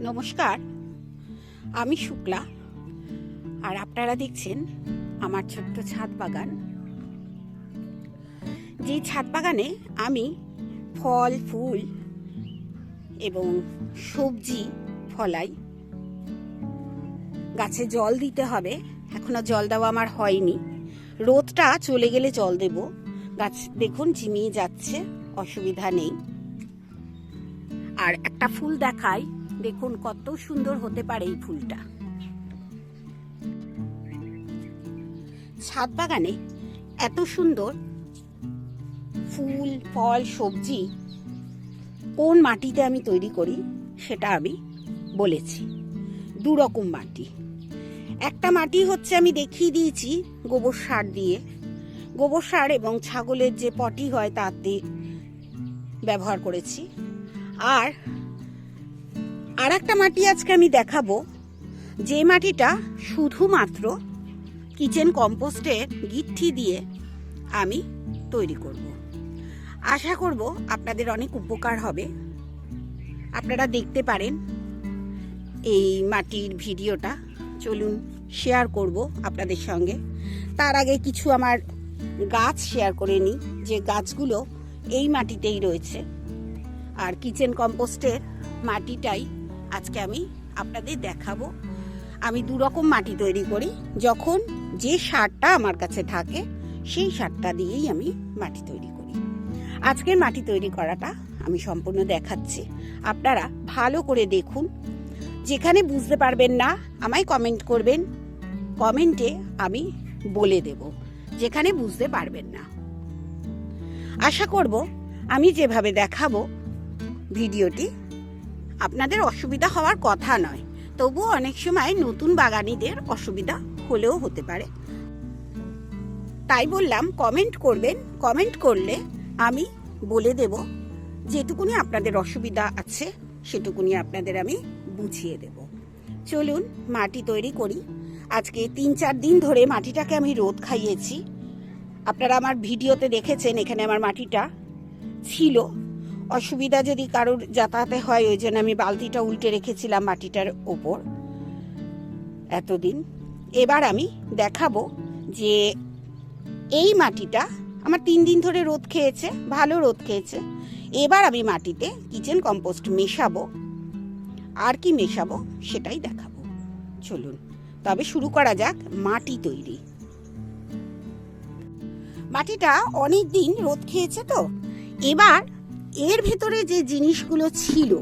নমস্কার, আমি শুক্লা। আর আপনারা দেখছেন আমার ছোট্ট ছাদ বাগান। যে ছাদ বাগানে আমি ফল, ফুল এবং সবজি ফলাই। গাছে জল দিতে হবে, এখনও জল দেওয়া আমার হয়নি। রোদটা চলে গেলে জল দেব। গাছ দেখুন ঝিমিয়ে যাচ্ছে, অসুবিধা নেই। আর একটা ফুল দেখাই। দেখুন কত সুন্দর হতে পারে এই ফুলটা। ছাদ বাগানে এত সুন্দর ফুল, ফল, সবজি কোন মাটিতে আমি তৈরি করি সেটা আমি বলেছি। দু রকম মাটি। একটা মাটি হচ্ছে আমি দেখিয়ে দিয়েছি গোবর সার দিয়ে। গোবর সার এবং ছাগলের যে পটি হয় তাতে ব্যবহার করেছি। আর আর একটা মাটি আজকে আমি দেখাবো। যে মাটিটা শুধুমাত্র কিচেন কম্পোস্টের গিট্টি দিয়ে আমি তৈরি করব। আশা করব আপনাদের অনেক উপকার হবে। আপনারা দেখতে পারেন এই মাটির ভিডিওটা। চলুন শেয়ার করব আপনাদের সঙ্গে। তার আগে কিছু আমার গাছ শেয়ার করে নিই। যে গাছগুলো এই মাটিতেই রয়েছে। আর কিচেন কম্পোস্টের মাটিটাই আজকে আমি আপনাদের দেখাবো। আমি দু রকম মাটি তৈরি করি। যখন যে সারটা আমার কাছে থাকে, সেই সারটা দিয়েই আমি মাটি তৈরি করি। আজকের মাটি তৈরি করাটা আমি সম্পূর্ণ দেখাচ্ছি। আপনারা ভালো করে দেখুন। যেখানে বুঝতে পারবেন না, আমায় কমেন্ট করবেন। কমেন্টে আমি বলে দেব, যেখানে বুঝতে পারবেন না। আশা করব আমি যেভাবে দেখাবো ভিডিওটি আপনাদের অসুবিধা হওয়ার কথা নয়। তবুও অনেক সময় নতুন বাগানিদের অসুবিধা হলেও হতে পারে। তাই বললাম কমেন্ট করবেন কমেন্ট করলে আমি বলে দেব যেটুকুনি আপনাদের অসুবিধা আছে, সেটুকুনি আপনাদের আমি বুঝিয়ে দেব। চলুন, মাটি তৈরি করি। আজকে তিন চার দিন ধরে মাটিটাকে আমি রোদ খাইয়েছি। আপনারা আমার ভিডিওতে দেখেছেন এখানে আমার মাটিটা ছিল। অসুবিধা যদি কারোর যাতায়াতে হয়, ওই জন্য আমি বালতিটা উল্টে রেখেছিলাম মাটিটার ওপর এতদিন। এবার আমি দেখাবো যে এই মাটিটা আমার তিন দিন ধরে রোদ খেয়েছে, ভালো রোদ খেয়েছে। এবার আমি মাটিতে কিচেন কম্পোস্ট মেশাবো। আর কি মেশাবো সেটাই দেখাবো। চলুন, তবে শুরু করা যাক মাটি তৈরি। মাটিটা অনেক দিন রোদ খেয়েছে তো। এবার এর ভেতরে যে জিনিসগুলো ছিল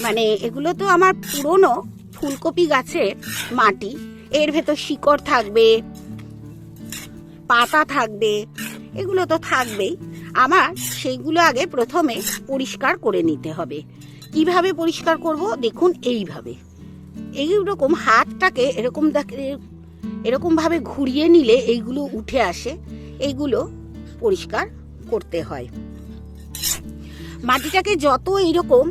মানে এগুলো তো আমার পুরনো ফুলকপি গাছের মাটি, এর ভেতর শিকড় থাকবে, পাতা থাকবে, এগুলো তো থাকবেই। আমার সেইগুলো আগে প্রথমে পরিষ্কার করে নিতে হবে। কীভাবে পরিষ্কার করব? দেখুন, এইভাবে। এই রকম হাতটাকে এরকম এরকম ভাবে ঘুরিয়ে নিলে এইগুলো উঠে আসে, এইগুলো পরিষ্কার করতে হয়। মাটিটাকে যত এইরকম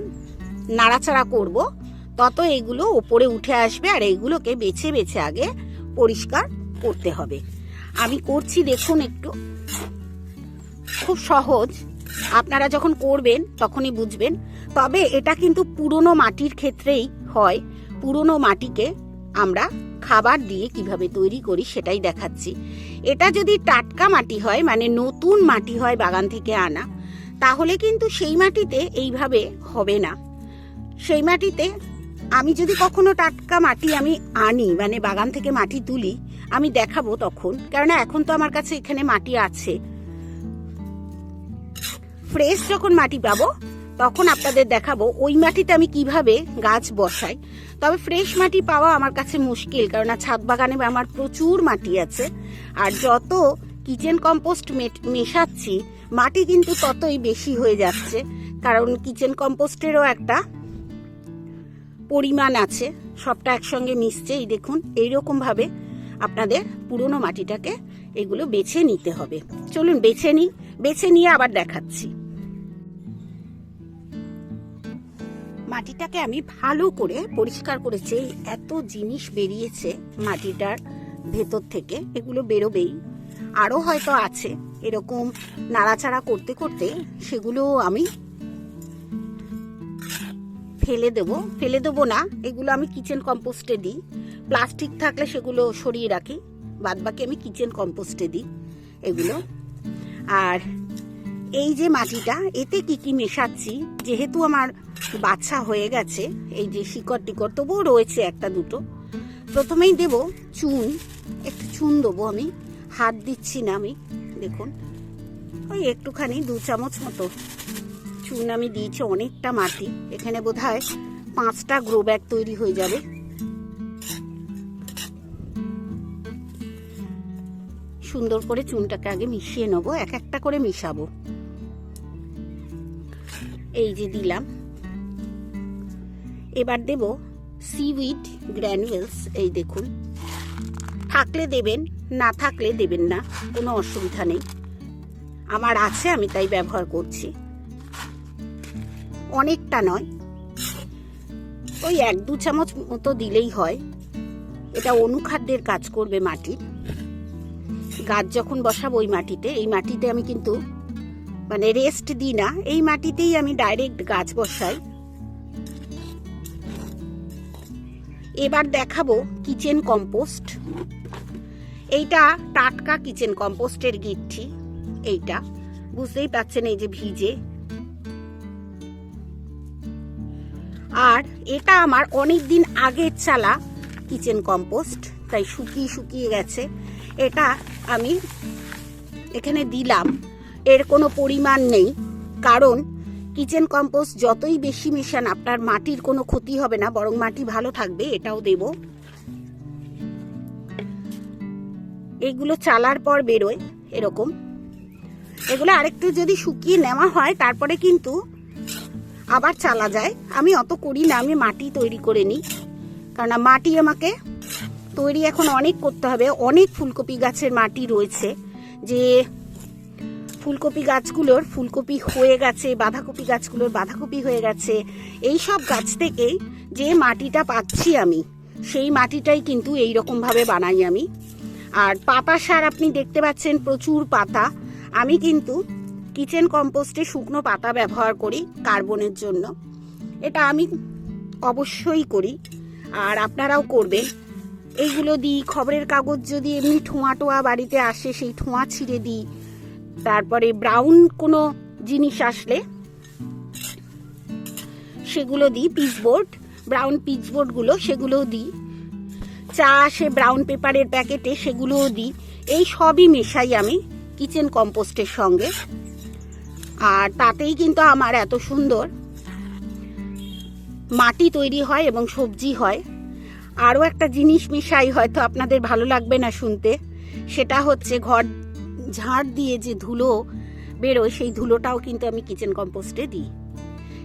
নাড়াচাড়া করব, তত এইগুলো ওপরে উঠে আসবে আর এইগুলোকে বেছে বেছে আগে পরিষ্কার করতে হবে। আমি করছি দেখুন একটু। খুব সহজ। আপনারা যখন করবেন, তখনই বুঝবেন। তবে এটা কিন্তু পুরনো মাটির ক্ষেত্রেই হয়। পুরনো মাটিকে আমরা খাবার দিয়ে কীভাবে তৈরি করি সেটাই দেখাচ্ছি। এটা যদি টাটকা মাটি হয় মানে নতুন মাটি হয় বাগান থেকে আনা তাহলে কিন্তু সেই মাটিতে এইভাবে হবে না। সেই মাটিতে আমি যদি কখনো টাটকা মাটি আমি আনি মানে বাগান থেকে মাটি তুলি, আমি দেখাবো তখন। কেননা এখন তো আমার কাছে এখানে মাটি আছে। ফ্রেশ যখন মাটি পাবো, তখন আপনাদের দেখাবো ওই মাটিতে আমি কীভাবে গাছ বসাই। তবে ফ্রেশ মাটি পাওয়া আমার কাছে মুশকিল কারণ ছাদ বাগানে আমার প্রচুর মাটি আছে। আর যত কিচেন কম্পোস্ট মেশাচ্ছি মাটি কিন্তু ততই বেশি হয়ে যাচ্ছে, কারণ কিচেন কম্পোস্টেরও একটা পরিমাণ আছে, সবটা একসঙ্গে মিশছে এই দেখুন এইরকম ভাবে আপনাদের পুরনো মাটিটাকে এগুলো বেছে নিতে হবে। চলুন, বেছে নিই, বেছে নিয়ে আবার দেখাচ্ছি। মাটিটাকে আমি ভালো করে, পরিষ্কার করেছি এত জিনিস বেরিয়েছে মাটিটার ভেতর থেকে, এগুলো বেরোবেই। আরও হয়তো আছে। এরকম নাড়াচাড়া করতে করতে সেগুলো আমি ফেলে দেবো। ফেলে দেবো না, এগুলো আমি কিচেন কম্পোস্টে দিই। প্লাস্টিক থাকলে সেগুলো সরিয়ে রাখি বাদ বাকি আমি কিচেন কম্পোস্টে দিই এগুলো। আর এই যে মাটিটা, এতে কি কি মেশাচ্ছি? যেহেতু আমার বাচ্চা হয়ে গেছে, এই যে শিকড় টিকড় তবুও রয়েছে একটা দুটো। প্রথমেই দেব চুন, একটু চুন দেবো আমি। হাত দিচ্ছি না আমি। দেখুন। ওই একটুখানি দু চামচ মতো। চুন আমি দিয়েছি অনেকটা মাটি। এখানে বোধ হয় পাঁচটা গ্রো ব্যাগ তৈরি হয়ে যাবে। সুন্দর করে চুনটাকে আগে মিশিয়ে নেব, এক একটা করে মিশাবো। এই যে দিলাম। এবার দেব সিউইড গ্র্যানুয়েলস এই দেখুন। থাকলে দেবেন না থাকলে দেবেন না, কোনো অসুবিধা নেই। আমার আছে, আমি তাই ব্যবহার করছি। অনেকটা নয়। ওই এক দু চামচ মতো দিলেই হয়। এটা অনুখাদ্যের কাজ করবে মাটির। গাছ যখন বসাবো ওই মাটিতে, এই মাটিতে আমি কিন্তু মানে রেস্ট দিই না, এই মাটিতেই আমি ডাইরেক্ট গাছ বসাই। এবার দেখাবো কিচেন কম্পোস্ট এইটা টাটকা কিচেন কম্পোস্টের গিট্টি, এইটা। বুঝতেই পাচ্ছেন এই যে ভিজে। আর এটা আমার অনেক দিন আগের চালা কিচেন কম্পোস্ট, তাই শুকিয়ে শুকিয়ে গেছে। এটা আমি এখানে দিলাম। এর কোনো পরিমাণ নেই, কারণ কিচেন কম্পোস্ট যতই বেশি মেশান, আপনার মাটির কোনো ক্ষতি হবে না, বরং মাটি ভালো থাকবে, এটাও দেব। এইগুলো চালার পর বেরোয়, এরকম। এগুলো আরেকটু যদি শুকিয়ে নেওয়া হয়, তারপরে কিন্তু আবার চালা যায়। আমি অত করি না, আমি মাটি তৈরি করে নিই। কারণ মাটি আমাকে তৈরি এখন অনেক করতে হবে। অনেক ফুলকপি গাছের মাটি রয়েছে যে ফুলকপি গাছগুলোর ফুলকপি হয়ে গেছে, বাঁধাকপি গাছগুলোর বাঁধাকপি হয়ে গেছে। এই সব গাছ থেকেই যে মাটিটা পাচ্ছি আমি, সেই মাটিটাই কিন্তু এই রকম ভাবে বানাই আমি। আর পাতা সার আপনি দেখতে পাচ্ছেন প্রচুর পাতা। আমি কিন্তু কিচেন কম্পোস্টে শুকনো পাতা ব্যবহার করি কার্বনের জন্য। এটা আমি অবশ্যই করি। আর আপনারাও করবেন। এইগুলো দিই, খবরের কাগজ যদি এমনি ঠোঁয়া টোয়া বাড়িতে আসে, সেই ঠোঁয়া ছিঁড়ে দিই। তারপরে ব্রাউন কোনো জিনিস আসলে সেগুলো দিই পিচবোর্ড ব্রাউন পিচবোর্ডগুলো সেগুলোও দিই। চা আসে ব্রাউন পেপারের প্যাকেটে সেগুলোও দিই। এই সবই মেশাই আমি কিচেন কম্পোস্টের সঙ্গে। আর তাতেই কিন্তু আমার এত সুন্দর মাটি তৈরি হয় এবং সবজি হয়। আরও একটা জিনিস মিশাই, হয়তো আপনাদের ভালো লাগবে না শুনতে। সেটা হচ্ছে ঘর ঝাড় দিয়ে যে ধুলো বেরোয়, সেই ধুলোটাও কিন্তু আমি কিচেন কম্পোস্টে দিই।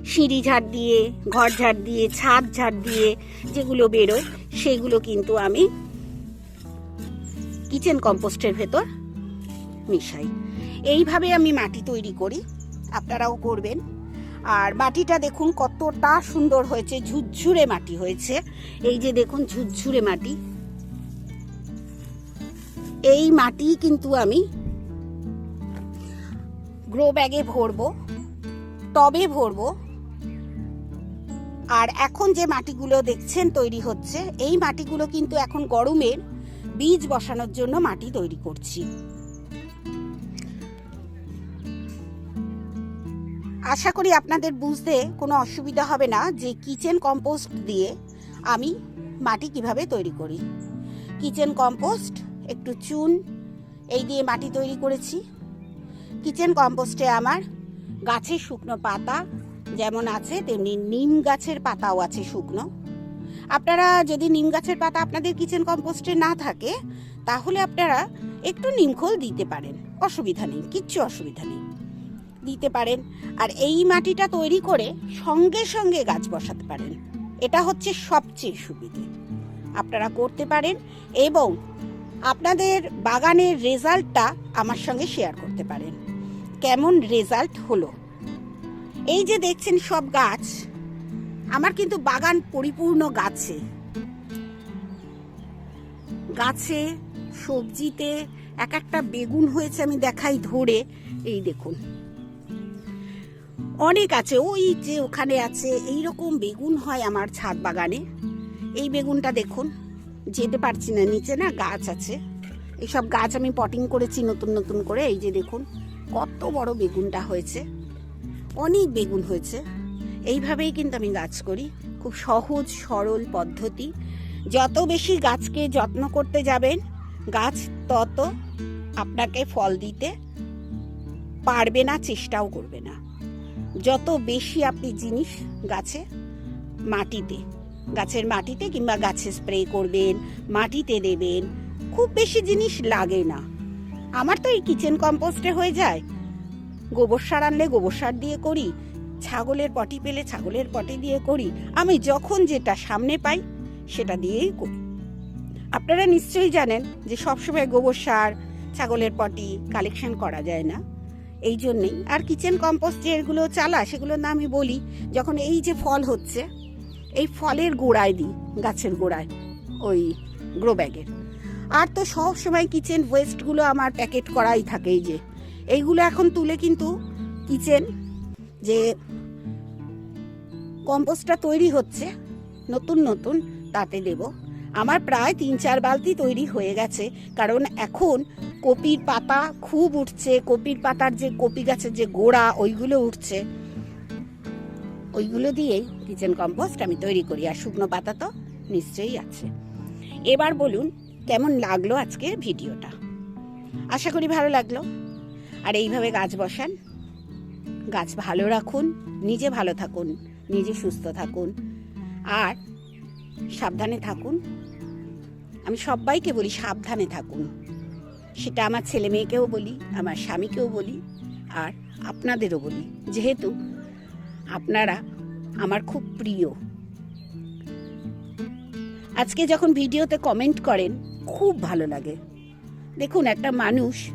সিঁড়ি ঝাড় দিয়ে, ঘর ঝাড় দিয়ে, ছাদ ঝাড় দিয়ে যেগুলো বেরোয়, সেগুলো কিন্তু আমি কিচেন কম্পোস্টের ভেতর মিশাই। এইভাবে আমি মাটি তৈরি করি, আপনারাও করবেন। আর মাটিটা দেখুন কতটা সুন্দর হয়েছে, ঝুরঝুরে মাটি হয়েছে। এই যে দেখুন ঝুরঝুরে মাটি। এই মাটি কিন্তু আমি গ্রো ব্যাগে ভরবো, টবে ভরবো আর এখন যে মাটিগুলো দেখছেন তৈরি হচ্ছে, এই মাটিগুলো কিন্তু এখন গরমের বীজ বসানোর জন্য মাটি তৈরি করছি। আশা করি আপনাদের বুঝতে কোনো অসুবিধা হবে না যে কিচেন কম্পোস্ট দিয়ে আমি মাটি কীভাবে তৈরি করি। কিচেন কম্পোস্ট, একটু চুন, এই দিয়ে মাটি তৈরি করেছি। কিচেন কম্পোস্টে আমার গাছের শুকনো পাতা যেমন আছে, তেমনি নিম গাছের পাতাও আছে শুকনো। আপনারা যদি নিম গাছের পাতা আপনাদের কিচেন কম্পোস্টে না থাকে, তাহলে আপনারা একটু নিমখোল দিতে পারেন। অসুবিধা নেই, কিচ্ছু অসুবিধা নেই। দিতে পারেন। আর এই মাটিটা তৈরি করে সঙ্গে সঙ্গে গাছ বসাতে পারেন। এটা হচ্ছে সবচেয়ে সুবিধে। আপনারা করতে পারেন এবং আপনাদের বাগানের রেজাল্টটা আমার সঙ্গে শেয়ার করতে পারেন। কেমন রেজাল্ট হলো? এই যে দেখছেন সব গাছ, আমার কিন্তু বাগান পরিপূর্ণ গাছে। গাছে, সবজিতে এক একটা বেগুন হয়েছে আমি দেখাই ধরে, এই দেখুন। অনেক আছে, ওই যে ওখানে আছে এই রকম বেগুন হয় আমার ছাদ বাগানে। এই বেগুনটা দেখুন, যেতে পারছি না, নিচে না গাছ আছে। এইসব গাছ আমি পটিং করেছি নতুন নতুন করে, এই যে দেখুন, কত বড় বেগুনটা হয়েছে। অনেক বেগুন হয়েছে। এইভাবেই কিন্তু আমি গাছ করি। খুব সহজ, সরল পদ্ধতি। যত বেশি গাছকে যত্ন করতে যাবেন, গাছ তত আপনাকে ফল দিতে পারবে না, চেষ্টাও করবে না। যত বেশি আপনি জিনিস গাছে, মাটিতে, গাছের মাটিতে কিংবা গাছে স্প্রে করবেন, মাটিতে দেবেন, খুব বেশি জিনিস লাগে না। আমার তো এই কিচেন কম্পোস্টে হয়ে যায়। গোবর সার আনলে গোবর সার দিয়ে করি, ছাগলের পটি পেলে ছাগলের পটি দিয়ে করি, আমি যখন যেটা সামনে পাই সেটা দিয়েই করি। আপনারা নিশ্চয়ই জানেন যে সবসময় গোবর সার, ছাগলের পটি কালেকশন করা যায় না। এই জন্যেই। আর কিচেন কম্পোস্ট যেগুলো চালা সেগুলো না আমি বলি। যখন এই যে ফল হচ্ছে, এই ফলের গোড়ায় দিই, গাছের গোড়ায়, ওই গ্রো ব্যাগের আর তো সব সময় কিচেন ওয়েস্টগুলো আমার প্যাকেট করাই থাকে এই যে। এইগুলো এখন তুলে কিন্তু কিচেন যে কম্পোস্টটা তৈরি হচ্ছে, নতুন নতুন তাতে দেব। আমার প্রায় তিন চার বালতি তৈরি হয়ে গেছে, কারণ এখন কপির পাতা খুব উঠছে, কপির পাতার যে কপি গাছের যে গোড়া, ওইগুলো উঠছে। ওইগুলো দিয়েই কিচেন কম্পোস্ট আমি তৈরি করি, আর শুকনো পাতা তো নিশ্চয়ই আছে। এবার বলুন, কেমন লাগল আজকের ভিডিওটা? আশা করি ভালো লাগল। আর এইভাবে গাছ বসান। গাছ ভালো রাখুন, নিজে ভালো থাকুন, নিজে সুস্থ থাকুন। আর সাবধানে থাকুন। আমি সবাইকে বলি, সাবধানে থাকুন। সেটা আমার ছেলে মেয়েকেও বলি, আমার স্বামীকেও বলি, আর আপনাদেরও বলি। যেহেতু আপনারা আমার খুব প্রিয়। আজকে যখন ভিডিওতে কমেন্ট করেন, খুব ভালো লাগে। দেখুন, একটা মানুষ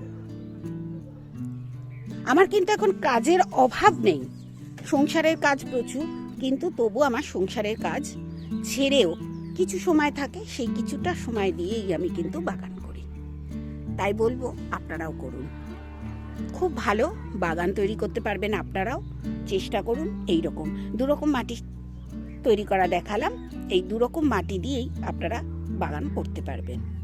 আমার কিন্তু এখন কাজের অভাব নেই। সংসারের কাজ প্রচুর, কিন্তু তবু আমার সংসারের কাজ ছেড়েও কিছু সময় থাকে, সেই কিছুটা সময় দিয়েই আমি কিন্তু বাগান করি। তাই বলব, আপনারাও করুন। খুব ভালো বাগান তৈরি করতে পারবেন আপনারাও, চেষ্টা করুন এই রকম দুরকম মাটি তৈরি করা দেখালাম, এই দুরকম মাটি দিয়েই আপনারা বাগান করতে পারবেন।